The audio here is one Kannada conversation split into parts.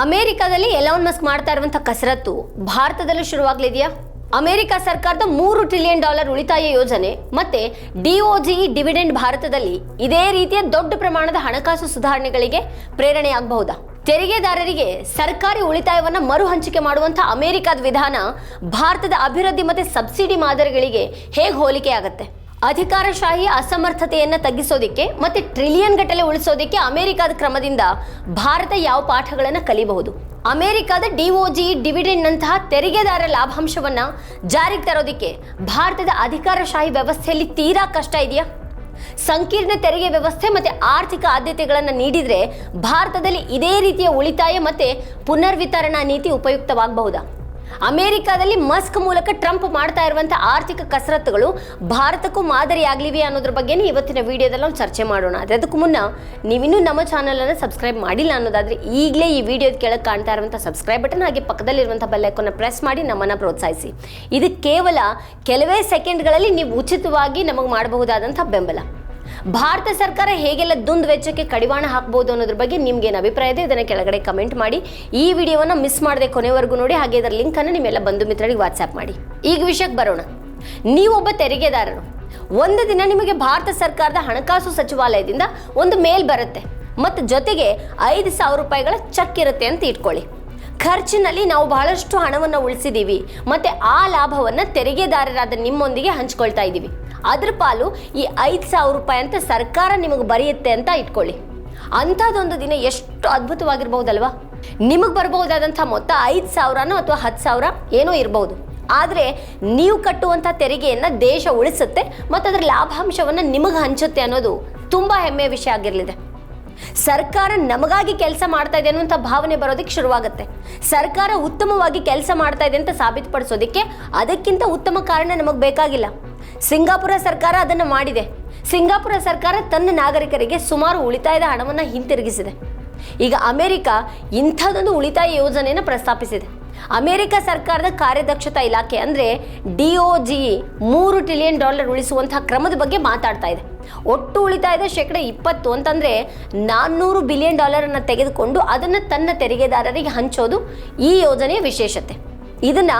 ಅಮೆರಿಕದಲ್ಲಿ ಎಲಾನ್ ಮಸ್ಕ್ ಮಾಡ್ತಾ ಇರುವಂತ ಕಸರತ್ತು ಭಾರತದಲ್ಲೂ ಶುರುವಾಗಲಿದೆಯಾ? ಅಮೆರಿಕ ಸರ್ಕಾರದ ಮೂರು ಟ್ರಿಲಿಯನ್ ಡಾಲರ್ ಉಳಿತಾಯ ಯೋಜನೆ ಮತ್ತೆ ಡಿಒಜಿ ಡಿವಿಡೆಂಡ್ ಭಾರತದಲ್ಲಿ ಇದೇ ರೀತಿಯ ದೊಡ್ಡ ಪ್ರಮಾಣದ ಹಣಕಾಸು ಸುಧಾರಣೆಗಳಿಗೆ ಪ್ರೇರಣೆಯಾಗಬಹುದಾ? ತೆರಿಗೆದಾರರಿಗೆ ಸರ್ಕಾರಿ ಉಳಿತಾಯವನ್ನು ಮರು ಹಂಚಿಕೆ ಮಾಡುವಂತ ಅಮೆರಿಕದ ವಿಧಾನ ಭಾರತದ ಅಭಿವೃದ್ಧಿ ಮತ್ತು ಸಬ್ಸಿಡಿ ಮಾದರಿಗಳಿಗೆ ಹೇಗೆ ಹೋಲಿಕೆ ಆಗುತ್ತೆ ಅಧಿಕಾರಶಾಹಿ ಅಸಮರ್ಥತೆಯನ್ನು ತಗ್ಗಿಸೋದಿಕ್ಕೆ ಮತ್ತೆ ಟ್ರಿಲಿಯನ್ ಗಟ್ಟಲೆ ಉಳಿಸೋದಿಕ್ಕೆ ಅಮೆರಿಕದ ಕ್ರಮದಿಂದ ಭಾರತ ಯಾವ ಪಾಠಗಳನ್ನು ಕಲಿಬಹುದು? ಅಮೆರಿಕದ ಒ ಡಿವಿಡೆಂಡ್ ಡಿವಿಡೆಂಡ್ನಂತಹ ತೆರಿಗೆದಾರ ಲಾಭಾಂಶವನ್ನ ಜಾರಿಗೆ ತರೋದಿಕ್ಕೆ ಭಾರತದ ಅಧಿಕಾರಶಾಹಿ ವ್ಯವಸ್ಥೆಯಲ್ಲಿ ತೀರಾ ಕಷ್ಟ ಇದೆಯಾ? ಸಂಕೀರ್ಣ ತೆರಿಗೆ ವ್ಯವಸ್ಥೆ ಮತ್ತೆ ಆರ್ಥಿಕ ಆದ್ಯತೆಗಳನ್ನು ನೀಡಿದರೆ ಭಾರತದಲ್ಲಿ ಇದೇ ರೀತಿಯ ಉಳಿತಾಯ ಮತ್ತೆ ಪುನರ್ವಿತರಣಾ ನೀತಿ ಉಪಯುಕ್ತವಾಗಬಹುದಾ? ಅಮೆರಿಕದಲ್ಲಿ ಮಸ್ಕ್ ಮೂಲಕ ಟ್ರಂಪ್ ಮಾಡ್ತಾ ಇರುವಂತಹ ಆರ್ಥಿಕ ಕಸರತ್ತುಗಳು ಭಾರತಕ್ಕೂ ಮಾದರಿಯಾಗಲಿವೆ ಅನ್ನೋದ್ರ ಬಗ್ಗೆನೇ ಇವತ್ತಿನ ವಿಡಿಯೋದಲ್ಲಿ ನಾವು ಚರ್ಚೆ ಮಾಡೋಣ. ಅದೇ ಅದಕ್ಕೂ ಮುನ್ನ ನೀವಿನ್ನೂ ನಮ್ಮ ಚಾನಲನ್ನು ಸಬ್ಸ್ಕ್ರೈಬ್ ಮಾಡಿಲ್ಲ ಅನ್ನೋದಾದ್ರೆ ಈಗಲೇ ಈ ವಿಡಿಯೋದ ಕೆಳಗೆ ಕಾಣ್ತಾ ಇರುವಂಥ ಸಬ್ಸ್ಕ್ರೈಬ್ ಬಟನ್ ಹಾಗೆ ಪಕ್ಕದಲ್ಲಿರುವಂಥ ಬೆಲ್ಲೈಕನ್ನ ಪ್ರೆಸ್ ಮಾಡಿ ನಮ್ಮನ್ನು ಪ್ರೋತ್ಸಾಹಿಸಿ. ಇದು ಕೇವಲ ಕೆಲವೇ ಸೆಕೆಂಡ್ಗಳಲ್ಲಿ ನೀವು ಉಚಿತವಾಗಿ ನಮಗೆ ಮಾಡಬಹುದಾದಂಥ ಬೆಂಬಲ. ಭಾರತ ಸರ್ಕಾರ ಹೇಗೆಲ್ಲ ದುಂದು ವೆಚ್ಚಕ್ಕೆ ಕಡಿವಾಣ ಹಾಕ್ಬೋದು ಅನ್ನೋದ್ರ ಬಗ್ಗೆ ನಿಮ್ಗೇನು ಅಭಿಪ್ರಾಯ ಇದೆ, ಇದನ್ನು ಕೆಳಗಡೆ ಕಮೆಂಟ್ ಮಾಡಿ. ಈ ವಿಡಿಯೋವನ್ನು ಮಿಸ್ ಮಾಡದೆ ಕೊನೆವರೆಗೂ ನೋಡಿ, ಹಾಗೆ ಇದರ ಲಿಂಕನ್ನು ನಿಮ್ಮೆಲ್ಲ ಬಂಧು ಮಿತ್ರರಿಗೆ ವಾಟ್ಸ್ಆ್ಯಪ್ ಮಾಡಿ. ಈಗ ವಿಷಯಕ್ಕೆ ಬರೋಣ. ನೀವೊಬ್ಬ ತೆರಿಗೆದಾರರು. ಒಂದು ದಿನ ನಿಮಗೆ ಭಾರತ ಸರ್ಕಾರದ ಹಣಕಾಸು ಸಚಿವಾಲಯದಿಂದ ಒಂದು ಮೇಲ್ ಬರುತ್ತೆ. ಮತ್ತು ಜೊತೆಗೆ ಐದು ಸಾವಿರ ರೂಪಾಯಿಗಳ ಚೆಕ್ ಇರುತ್ತೆ ಅಂತ ಇಟ್ಕೊಳ್ಳಿ. ಖರ್ಚಿನಲ್ಲಿ ನಾವು ಬಹಳಷ್ಟು ಹಣವನ್ನು ಉಳಿಸಿದ್ದೀವಿ ಮತ್ತೆ ಆ ಲಾಭವನ್ನು ತೆರಿಗೆದಾರರಾದ ನಿಮ್ಮೊಂದಿಗೆ ಹಂಚ್ಕೊಳ್ತಾ ಇದ್ದೀವಿ ಅದ್ರ ಪಾಲು ಈ ಐದು ಸಾವಿರ ರೂಪಾಯಿ ಅಂತ ಸರ್ಕಾರ ನಿಮಗೆ ಬರೆಯುತ್ತೆ ಅಂತ ಇಟ್ಕೊಳ್ಳಿ. ಅಂಥದ್ದೊಂದು ದಿನ ಎಷ್ಟು ಅದ್ಭುತವಾಗಿರ್ಬೋದಲ್ವಾ ನಿಮಗೆ ಬರ್ಬಹುದಾದಂಥ ಮೊತ್ತ ಐದು ಸಾವಿರನೋ ಅಥವಾ ಹತ್ತು ಸಾವಿರ ಏನೋ ಇರ್ಬೋದು. ಆದರೆ ನೀವು ಕಟ್ಟುವಂಥ ತೆರಿಗೆಯನ್ನು ದೇಶ ಉಳಿಸುತ್ತೆ ಮತ್ತು ಅದರ ಲಾಭಾಂಶವನ್ನು ನಿಮಗೆ ಹಂಚುತ್ತೆ ಅನ್ನೋದು ತುಂಬ ಹೆಮ್ಮೆಯ ವಿಷಯ ಆಗಿರಲಿದೆ. ಸರ್ಕಾರ ನಮಗಾಗಿ ಕೆಲಸ ಮಾಡ್ತಾ ಇದೆ ಅನ್ನುವಂಥ ಭಾವನೆ ಬರೋದಕ್ಕೆ ಶುರುವಾಗುತ್ತೆ. ಸರ್ಕಾರ ಉತ್ತಮವಾಗಿ ಕೆಲಸ ಮಾಡ್ತಾ ಇದೆ ಅಂತ ಸಾಬೀತುಪಡಿಸೋದಕ್ಕೆ ಅದಕ್ಕಿಂತ ಉತ್ತಮ ಕಾರಣ ನಮಗೆ ಬೇಕಾಗಿಲ್ಲ. ಸಿಂಗಾಪುರ ಸರ್ಕಾರ ಅದನ್ನು ಮಾಡಿದೆ. ಸಿಂಗಾಪುರ ಸರ್ಕಾರ ತನ್ನ ನಾಗರಿಕರಿಗೆ ಸುಮಾರು ಉಳಿತಾಯದ ಹಣವನ್ನು ಹಿಂತಿರುಗಿಸಿದೆ. ಈಗ ಅಮೆರಿಕ ಇಂಥದ್ದೊಂದು ಉಳಿತಾಯ ಯೋಜನೆಯನ್ನು ಪ್ರಸ್ತಾಪಿಸಿದೆ. ಅಮೆರಿಕ ಸರ್ಕಾರದ ಕಾರ್ಯದಕ್ಷತಾ ಇಲಾಖೆ ಅಂದರೆ ಡಿ ಒ ಜಿ ಮೂರು ಟ್ರಿಲಿಯನ್ ಡಾಲರ್ ಉಳಿಸುವಂತಹ ಕ್ರಮದ ಬಗ್ಗೆ ಮಾತಾಡ್ತಾ ಇದೆ. ಒಟ್ಟು ಉಳಿತಾಯದ ಶೇಕಡ ಇಪ್ಪತ್ತು ಅಂತಂದರೆ ನಾನ್ನೂರು ಬಿಲಿಯನ್ ಡಾಲರನ್ನು ತೆಗೆದುಕೊಂಡು ಅದನ್ನು ತನ್ನ ತೆರಿಗೆದಾರರಿಗೆ ಹಂಚೋದು ಈ ಯೋಜನೆಯ ವಿಶೇಷತೆ. ಇದನ್ನ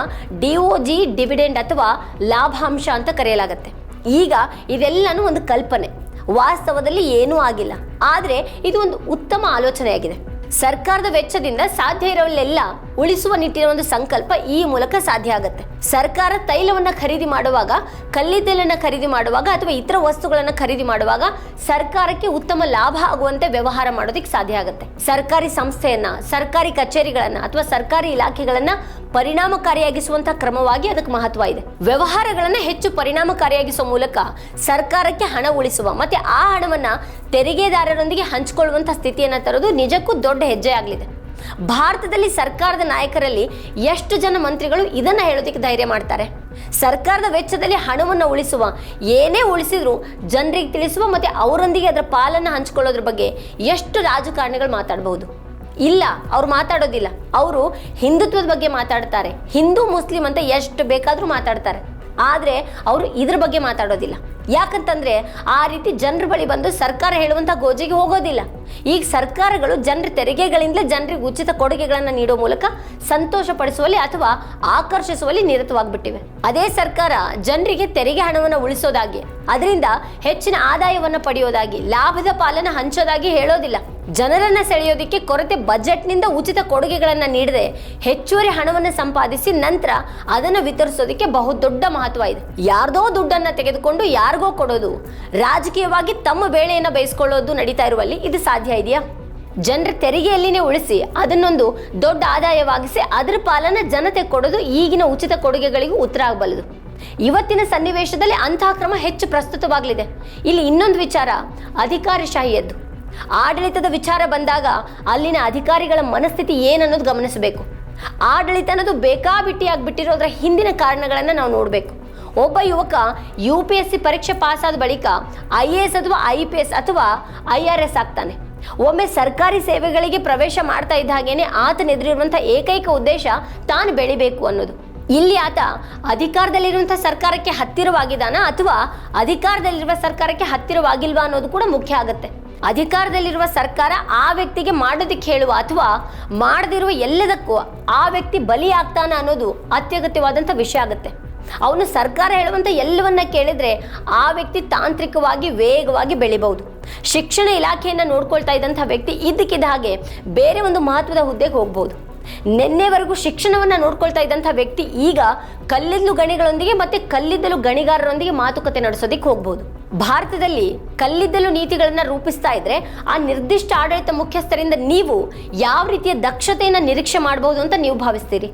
ಡಿ ಒ ಜಿ ಡಿವಿಡೆಂಡ್ ಅಥವಾ ಲಾಭಾಂಶ ಅಂತ ಕರೆಯಲಾಗುತ್ತೆ. ಈಗ ಇದೆಲ್ಲನೂ ಒಂದು ಕಲ್ಪನೆ. ವಾಸ್ತವದಲ್ಲಿ ಏನೂ ಆಗಿಲ್ಲ. ಆದರೆ ಇದು ಒಂದು ಉತ್ತಮ ಆಲೋಚನೆಯಾಗಿದೆ. ಸರ್ಕಾರದ ವೆಚ್ಚದಿಂದ ಸಾಧ್ಯ ಇರೋಲ್ಲೆಲ್ಲ ಉಳಿಸುವ ನಿಟ್ಟಿನ ಒಂದು ಸಂಕಲ್ಪ ಈ ಮೂಲಕ ಸಾಧ್ಯ ಆಗುತ್ತೆ. ಸರ್ಕಾರ ತೈಲವನ್ನು ಖರೀದಿ ಮಾಡುವಾಗ, ಕಲ್ಲಿದ್ದಲನ್ನು ಖರೀದಿ ಮಾಡುವಾಗ ಅಥವಾ ಇತರ ವಸ್ತುಗಳನ್ನು ಖರೀದಿ ಮಾಡುವಾಗ ಸರ್ಕಾರಕ್ಕೆ ಉತ್ತಮ ಲಾಭ ಆಗುವಂತೆ ವ್ಯವಹಾರ ಮಾಡೋದಕ್ಕೆ ಸಾಧ್ಯ ಆಗುತ್ತೆ. ಸರ್ಕಾರಿ ಸಂಸ್ಥೆಯನ್ನ, ಸರ್ಕಾರಿ ಕಚೇರಿಗಳನ್ನ ಅಥವಾ ಸರ್ಕಾರಿ ಇಲಾಖೆಗಳನ್ನ ಪರಿಣಾಮಕಾರಿಯಾಗಿಸುವಂತಹ ಕ್ರಮವಾಗಿ ಅದಕ್ಕೆ ಮಹತ್ವ ಇದೆ. ವ್ಯವಹಾರಗಳನ್ನ ಹೆಚ್ಚು ಪರಿಣಾಮಕಾರಿಯಾಗಿಸುವ ಮೂಲಕ ಸರ್ಕಾರಕ್ಕೆ ಹಣ ಉಳಿಸುವ ಮತ್ತೆ ಆ ಹಣವನ್ನ ತೆರಿಗೆದಾರರೊಂದಿಗೆ ಹಂಚಿಕೊಳ್ಳುವಂತಹ ಸ್ಥಿತಿಯನ್ನ ತರೋದು ನಿಜಕ್ಕೂ ದೊಡ್ಡ ಹೆಜ್ಜೆ ಆಗಲಿದೆ. ಭಾರತದಲ್ಲಿ ಸರ್ಕಾರದ ನಾಯಕರಲ್ಲಿ ಎಷ್ಟು ಜನ ಮಂತ್ರಿಗಳು ಇದನ್ನ ಹೇಳೋದಕ್ಕೆ ಧೈರ್ಯ ಮಾಡ್ತಾರೆ? ಸರ್ಕಾರದ ವೆಚ್ಚದಲ್ಲಿ ಹಣವನ್ನು ಉಳಿಸುವ, ಏನೇ ಉಳಿಸಿದ್ರು ಜನರಿಗೆ ತಿಳಿಸುವ ಮತ್ತೆ ಅವರೊಂದಿಗೆ ಅದರ ಪಾಲನ್ನು ಹಂಚಿಕೊಳ್ಳೋದ್ರ ಬಗ್ಗೆ ಎಷ್ಟು ರಾಜಕಾರಣಿಗಳು ಮಾತಾಡಬಹುದು? ಇಲ್ಲ, ಅವ್ರು ಮಾತಾಡೋದಿಲ್ಲ. ಅವರು ಹಿಂದುತ್ವದ ಬಗ್ಗೆ ಮಾತಾಡ್ತಾರೆ. ಹಿಂದೂ, ಮುಸ್ಲಿಂ ಅಂತ ಎಷ್ಟು ಬೇಕಾದರೂ ಮಾತಾಡ್ತಾರೆ. ಆದರೆ ಅವರು ಇದ್ರ ಬಗ್ಗೆ ಮಾತಾಡೋದಿಲ್ಲ. ಯಾಕಂತಂದ್ರೆ ಆ ರೀತಿ ಜನರ ಬಳಿ ಬಂದು ಸರ್ಕಾರ ಹೇಳುವಂಥ ಗೋಜಿಗೆ ಹೋಗೋದಿಲ್ಲ. ಈಗ ಸರ್ಕಾರಗಳು ಜನರ ತೆರಿಗೆಗಳಿಂದಲೇ ಜನರಿಗೆ ಉಚಿತ ಕೊಡುಗೆಗಳನ್ನು ನೀಡೋ ಮೂಲಕ ಸಂತೋಷ ಪಡಿಸುವಲ್ಲಿ ಅಥವಾ ಆಕರ್ಷಿಸುವಲ್ಲಿ ನಿರತವಾಗ್ಬಿಟ್ಟಿವೆ. ಅದೇ ಸರ್ಕಾರ ಜನರಿಗೆ ತೆರಿಗೆ ಹಣವನ್ನು ಉಳಿಸೋದಾಗಿ, ಅದರಿಂದ ಹೆಚ್ಚಿನ ಆದಾಯವನ್ನು ಪಡೆಯೋದಾಗಿ, ಲಾಭದ ಪಾಲನ್ನು ಹಂಚೋದಾಗಿ ಹೇಳೋದಿಲ್ಲ. ಜನರನ್ನ ಸೆಳೆಯೋದಿಕ್ಕೆ ಕೊರತೆ ಬಜೆಟ್ನಿಂದ ಉಚಿತ ಕೊಡುಗೆಗಳನ್ನು ನೀಡದೆ ಹೆಚ್ಚುವರಿ ಹಣವನ್ನು ಸಂಪಾದಿಸಿ ನಂತರ ಅದನ್ನು ವಿತರಿಸೋದಕ್ಕೆ ಬಹುದೊಡ್ಡ ಮಹತ್ವ ಇದೆ. ಯಾರ್ದೋ ದುಡ್ಡನ್ನ ತೆಗೆದುಕೊಂಡು ಯಾರಿಗೋ ಕೊಡೋದು, ರಾಜಕೀಯವಾಗಿ ತಮ್ಮ ಬೇಳೆಯನ್ನು ಬಯಸ್ಕೊಳ್ಳೋದು ನಡೀತಾ ಇರುವಲ್ಲಿ ಇದು ಸಾಧ್ಯ ಇದೆಯಾ? ಜನರ ತೆರಿಗೆಯಲ್ಲಿನೇ ಉಳಿಸಿ ಅದನ್ನೊಂದು ದೊಡ್ಡ ಆದಾಯವಾಗಿಸಿ ಅದರ ಪಾಲನ ಜನತೆ ಕೊಡೋದು ಈಗಿನ ಉಚಿತ ಕೊಡುಗೆಗಳಿಗೂ ಉತ್ತರ ಆಗಬಲ್ಲದು. ಇವತ್ತಿನ ಸನ್ನಿವೇಶದಲ್ಲಿ ಅಂತಹ ಕ್ರಮ ಹೆಚ್ಚು ಪ್ರಸ್ತುತವಾಗಲಿದೆ. ಇಲ್ಲಿ ಇನ್ನೊಂದು ವಿಚಾರ ಅಧಿಕಾರಶಾಹಿಯದ್ದು ಆಡಳಿತದ ವಿಚಾರ ಬಂದಾಗ ಅಲ್ಲಿನ ಅಧಿಕಾರಿಗಳ ಮನಸ್ಥಿತಿ ಏನನ್ನೋದು ಗಮನಿಸಬೇಕು. ಆಡಳಿತ ಅನ್ನೋದು ಬೇಕಾಬಿಟ್ಟಿ ಆಗಿಬಿಟ್ಟಿರೋದ್ರ ಹಿಂದಿನ ಕಾರಣಗಳನ್ನು ನಾವು ನೋಡಬೇಕು. ಒಬ್ಬ ಯುವಕ ಯು ಪಿ ಎಸ್ ಸಿ ಪರೀಕ್ಷೆ ಪಾಸಾದ ಬಳಿಕ ಐ ಎ ಎಸ್ ಅಥವಾ ಐ ಪಿ ಎಸ್ ಅಥವಾ ಐ ಆರ್ ಎಸ್ ಆಗ್ತಾನೆ. ಒಮ್ಮೆ ಸರ್ಕಾರಿ ಸೇವೆಗಳಿಗೆ ಪ್ರವೇಶ ಮಾಡ್ತಾ ಇದ್ದ ಹಾಗೇನೆ ಆತನೆದುರಿರುವಂಥ ಏಕೈಕ ಉದ್ದೇಶ ತಾನು ಬೆಳಿಬೇಕು ಅನ್ನೋದು. ಇಲ್ಲಿ ಆತ ಅಧಿಕಾರದಲ್ಲಿರುವಂಥ ಸರ್ಕಾರಕ್ಕೆ ಹತ್ತಿರವಾಗಿದ್ದಾನ ಅಥವಾ ಅಧಿಕಾರದಲ್ಲಿರುವ ಸರ್ಕಾರಕ್ಕೆ ಹತ್ತಿರವಾಗಿಲ್ವಾ ಅನ್ನೋದು ಕೂಡ ಮುಖ್ಯ ಆಗುತ್ತೆ. ಅಧಿಕಾರದಲ್ಲಿರುವ ಸರ್ಕಾರ ಆ ವ್ಯಕ್ತಿಗೆ ಮಾಡೋದಕ್ಕೆ ಹೇಳುವ ಅಥವಾ ಮಾಡದಿರುವ ಎಲ್ಲದಕ್ಕೂ ಆ ವ್ಯಕ್ತಿ ಬಲಿಯಾಗ್ತಾನ ಅನ್ನೋದು ಅತ್ಯಗತ್ಯವಾದಂಥ ವಿಷಯ ಆಗುತ್ತೆ. ಅವನು ಸರ್ಕಾರ ಹೇಳುವಂಥ ಎಲ್ಲವನ್ನ ಕೇಳಿದ್ರೆ ಆ ವ್ಯಕ್ತಿ ತಾಂತ್ರಿಕವಾಗಿ ವೇಗವಾಗಿ ಬೆಳಿಬಹುದು. ಶಿಕ್ಷಣ ಇಲಾಖೆಯನ್ನು ನೋಡ್ಕೊಳ್ತಾ ಇದ್ದಂಥ ವ್ಯಕ್ತಿ ಇದ್ದಕ್ಕಿದ್ದ ಹಾಗೆ ಬೇರೆ ಒಂದು ಮಹತ್ವದ ಹುದ್ದೆಗೆ ಹೋಗ್ಬೋದು ನಿನ್ನೆವರೆಗೂ ಶಿಕ್ಷಣವನ್ನು ನೋಡ್ಕೊಳ್ತಾ ಇದ್ದಂಥ ವ್ಯಕ್ತಿ ಈಗ ಕಲ್ಲಿದ್ದಲು ಗಣಿಗಳೊಂದಿಗೆ ಮತ್ತೆ ಕಲ್ಲಿದ್ದಲು ಗಣಿಗಾರರೊಂದಿಗೆ ಮಾತುಕತೆ ನಡೆಸೋದಕ್ಕೆ ಹೋಗ್ಬೋದು. ಭಾರತದಲ್ಲಿ ಕಲ್ಲಿದ್ದಲು ನೀತಿಗಳನ್ನು ರೂಪಿಸ್ತಾ ಇದ್ರೆ ಆ ನಿರ್ದಿಷ್ಟ ಆಡಳಿತ ಮುಖ್ಯಸ್ಥರಿಂದ ನೀವು ಯಾವ ರೀತಿಯ ದಕ್ಷತೆಯನ್ನು ನಿರೀಕ್ಷೆ ಮಾಡಬಹುದು ಅಂತ ನೀವು ಭಾವಿಸ್ತೀರಿ?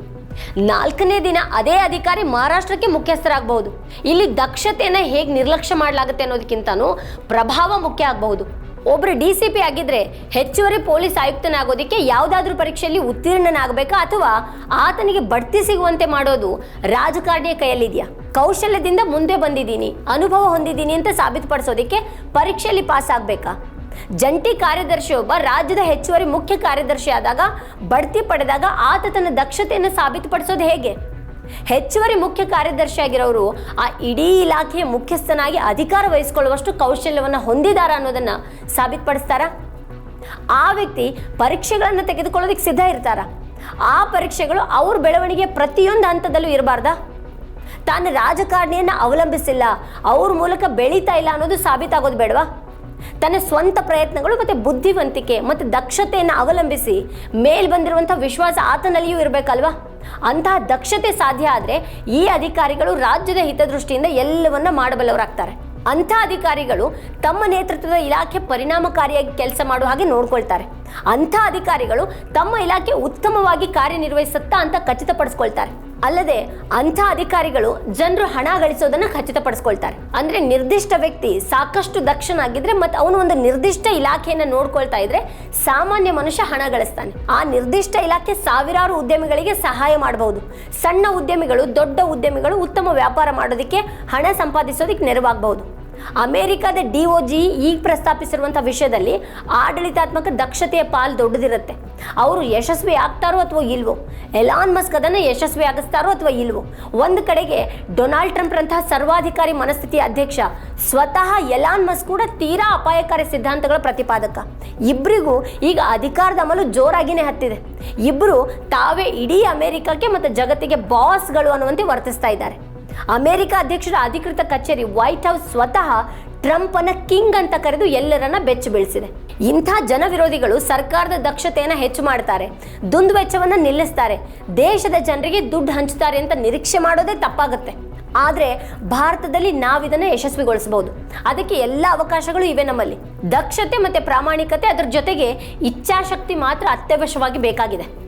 ನಾಲ್ಕನೇ ದಿನ ಅದೇ ಅಧಿಕಾರಿ ಮಹಾರಾಷ್ಟ್ರಕ್ಕೆ ಮುಖ್ಯಸ್ಥರಾಗಬಹುದು ಇಲ್ಲಿ ದಕ್ಷತೆಯನ್ನು ಹೇಗೆ ನಿರ್ಲಕ್ಷ್ಯ ಮಾಡಲಾಗುತ್ತೆ ಅನ್ನೋದಕ್ಕಿಂತನೂ ಪ್ರಭಾವ ಮುಖ್ಯ ಆಗಬಹುದು. ಒಬ್ರು ಡಿ ಸಿ ಪಿ ಆಗಿದ್ರೆ ಹೆಚ್ಚುವರಿ ಪೊಲೀಸ್ ಆಯುಕ್ತನಾಗೋದಕ್ಕೆ ಯಾವುದಾದ್ರೂ ಪರೀಕ್ಷೆಯಲ್ಲಿ ಉತ್ತೀರ್ಣನಾಗಬೇಕಾ ಅಥವಾ ಆತನಿಗೆ ಬಡ್ತಿ ಸಿಗುವಂತೆ ಮಾಡೋದು ರಾಜಕಾರಣಿಯ ಕೈಯಲ್ಲಿದೆಯಾ? ಕೌಶಲ್ಯದಿಂದ ಮುಂದೆ ಬಂದಿದ್ದೀನಿ, ಅನುಭವ ಹೊಂದಿದ್ದೀನಿ ಅಂತ ಸಾಬೀತುಪಡಿಸೋದಕ್ಕೆ ಪರೀಕ್ಷೆಯಲ್ಲಿ ಪಾಸ್ ಆಗಬೇಕಾ? ಜಂಟಿ ಕಾರ್ಯದರ್ಶಿ ಒಬ್ಬ ರಾಜ್ಯದ ಹೆಚ್ಚುವರಿ ಮುಖ್ಯ ಕಾರ್ಯದರ್ಶಿ ಆದಾಗ ಬಡ್ತಿ ಪಡೆದಾಗ ಆತ ತನ್ನ ದಕ್ಷತೆಯನ್ನು ಸಾಬೀತುಪಡಿಸೋದು ಹೇಗೆ? ಹೆಚ್ಚುವರಿ ಮುಖ್ಯ ಕಾರ್ಯದರ್ಶಿ ಆಗಿರೋರು ಆ ಇಡೀ ಇಲಾಖೆಯ ಮುಖ್ಯಸ್ಥನಾಗಿ ಅಧಿಕಾರ ವಹಿಸ್ಕೊಳ್ಳುವಷ್ಟು ಕೌಶಲ್ಯವನ್ನು ಹೊಂದಿದಾರ ಅನ್ನೋದನ್ನ ಸಾಬೀತುಪಡಿಸ್ತಾರ? ಆ ವ್ಯಕ್ತಿ ಪರೀಕ್ಷೆಗಳನ್ನು ತೆಗೆದುಕೊಳ್ಳೋದಕ್ಕೆ ಸಿದ್ಧ ಇರ್ತಾರ? ಆ ಪರೀಕ್ಷೆಗಳು ಅವ್ರ ಬೆಳವಣಿಗೆ ಪ್ರತಿಯೊಂದು ಹಂತದಲ್ಲೂ ಇರಬಾರ್ದ? ತಾನು ರಾಜಕಾರಣಿಯನ್ನು ಅವಲಂಬಿಸಿಲ್ಲ, ಅವ್ರ ಮೂಲಕ ಬೆಳೀತಾ ಇಲ್ಲ ಅನ್ನೋದು ಸಾಬೀತಾಗೋದು ಬೇಡವಾ? ತನ್ನ ಸ್ವಂತ ಪ್ರಯತ್ನಗಳು ಮತ್ತೆ ಬುದ್ಧಿವಂತಿಕೆ ಮತ್ತು ದಕ್ಷತೆಯನ್ನು ಅವಲಂಬಿಸಿ ಮೇಲ್ ಬಂದಿರುವಂಥ ವಿಶ್ವಾಸ ಆತನಲ್ಲಿಯೂ ಇರಬೇಕಲ್ವಾ? ಅಂತಹ ದಕ್ಷತೆ ಸಾಧ್ಯ ಆದರೆ ಈ ಅಧಿಕಾರಿಗಳು ರಾಜ್ಯದ ಹಿತದೃಷ್ಟಿಯಿಂದ ಎಲ್ಲವನ್ನ ಮಾಡಬಲ್ಲವರಾಗ್ತಾರೆ. ಅಂಥ ಅಧಿಕಾರಿಗಳು ತಮ್ಮ ನೇತೃತ್ವದ ಇಲಾಖೆ ಪರಿಣಾಮಕಾರಿಯಾಗಿ ಕೆಲಸ ಮಾಡುವ ಹಾಗೆ ನೋಡ್ಕೊಳ್ತಾರೆ. ಅಂಥ ಅಧಿಕಾರಿಗಳು ತಮ್ಮ ಇಲಾಖೆ ಉತ್ತಮವಾಗಿ ಕಾರ್ಯನಿರ್ವಹಿಸುತ್ತಾ ಅಂತ ಖಚಿತಪಡಿಸ್ಕೊಳ್ತಾರೆ. ಅಲ್ಲದೆ ಅಂಥ ಅಧಿಕಾರಿಗಳು ಜನರು ಹಣ ಗಳಿಸೋದನ್ನ ಖಚಿತಪಡಿಸ್ಕೊಳ್ತಾರೆ. ಅಂದ್ರೆ ನಿರ್ದಿಷ್ಟ ವ್ಯಕ್ತಿ ಸಾಕಷ್ಟು ದಕ್ಷನಾಗಿದ್ರೆ ಮತ್ತೆ ಅವನು ಒಂದು ನಿರ್ದಿಷ್ಟ ಇಲಾಖೆಯನ್ನ ನೋಡ್ಕೊಳ್ತಾ ಇದ್ರೆ ಸಾಮಾನ್ಯ ಮನುಷ್ಯ ಹಣ ಗಳಿಸ್ತಾನೆ. ಆ ನಿರ್ದಿಷ್ಟ ಇಲಾಖೆ ಸಾವಿರಾರು ಉದ್ಯಮಿಗಳಿಗೆ ಸಹಾಯ ಮಾಡಬಹುದು ಸಣ್ಣ ಉದ್ಯಮಿಗಳು, ದೊಡ್ಡ ಉದ್ಯಮಿಗಳು ಉತ್ತಮ ವ್ಯಾಪಾರ ಮಾಡೋದಕ್ಕೆ ಹಣ ಸಂಪಾದಿಸೋದಕ್ಕೆ ನೆರವಾಗಬಹುದು ಅಮೆರಿಕದ ಡಿ ಒ ಜಿ ಈಗ ಪ್ರಸ್ತಾಪಿಸಿರುವಂಥ ವಿಷಯದಲ್ಲಿ ಆಡಳಿತಾತ್ಮಕ ದಕ್ಷತೆಯ ಪಾಲು ದೊಡ್ಡದಿರುತ್ತೆ. ಅವರು ಯಶಸ್ವಿ ಆಗ್ತಾರೋ ಅಥವಾ ಇಲ್ವೋ? ಎಲಾನ್ ಮಸ್ಕ್ ಅದನ್ನು ಯಶಸ್ವಿ ಆಗಿಸ್ತಾರೋ ಅಥವಾ ಇಲ್ವೋ? ಒಂದು ಕಡೆಗೆ ಡೊನಾಲ್ಡ್ ಟ್ರಂಪ್ರಂತಹ ಸರ್ವಾಧಿಕಾರಿ ಮನಸ್ಥಿತಿ ಅಧ್ಯಕ್ಷ ಸ್ವತಃ ಎಲಾನ್ ಮಸ್ಕ್ ಕೂಡ ತೀರಾ ಅಪಾಯಕಾರಿ ಸಿದ್ಧಾಂತಗಳ ಪ್ರತಿಪಾದಕ. ಇಬ್ಬರಿಗೂ ಈಗ ಅಧಿಕಾರದ ಅಮಲು ಜೋರಾಗಿನೇ ಹತ್ತಿದೆ. ಇಬ್ಬರು ತಾವೇ ಇಡೀ ಅಮೆರಿಕಕ್ಕೆ ಮತ್ತು ಜಗತ್ತಿಗೆ ಬಾಸ್ಗಳು ಅನ್ನುವಂತೆ ವರ್ತಿಸ್ತಾ ಇದ್ದಾರೆ. ಅಮೆರಿಕ ಅಧ್ಯಕ್ಷರ ಅಧಿಕೃತ ಕಚೇರಿ ವೈಟ್ ಹೌಸ್ ಸ್ವತಃ ಟ್ರಂಪ್ ಅನ್ನ ಕಿಂಗ್ ಅಂತ ಕರೆದು ಎಲ್ಲರನ್ನ ಬೆಚ್ಚು ಬೀಳಿಸಿದೆ. ಇಂಥ ಜನವಿರೋಧಿಗಳು ಸರ್ಕಾರದ ದಕ್ಷತೆಯನ್ನ ಹೆಚ್ಚು ಮಾಡ್ತಾರೆ, ದುಂದು ವೆಚ್ಚವನ್ನ ನಿಲ್ಲಿಸ್ತಾರೆ, ದೇಶದ ಜನರಿಗೆ ದುಡ್ಡು ಹಂಚುತ್ತಾರೆ ಅಂತ ನಿರೀಕ್ಷೆ ಮಾಡೋದೇ ತಪ್ಪಾಗುತ್ತೆ. ಆದ್ರೆ ಭಾರತದಲ್ಲಿ ನಾವಿದನ್ನ ಯಶಸ್ವಿಗೊಳಿಸಬಹುದು. ಅದಕ್ಕೆ ಎಲ್ಲ ಅವಕಾಶಗಳು ಇವೆ ನಮ್ಮಲ್ಲಿ. ದಕ್ಷತೆ ಮತ್ತೆ ಪ್ರಾಮಾಣಿಕತೆ ಅದರ ಜೊತೆಗೆ ಇಚ್ಛಾಶಕ್ತಿ ಮಾತ್ರ ಅತ್ಯವಶ್ಯವಾಗಿ ಬೇಕಾಗಿದೆ.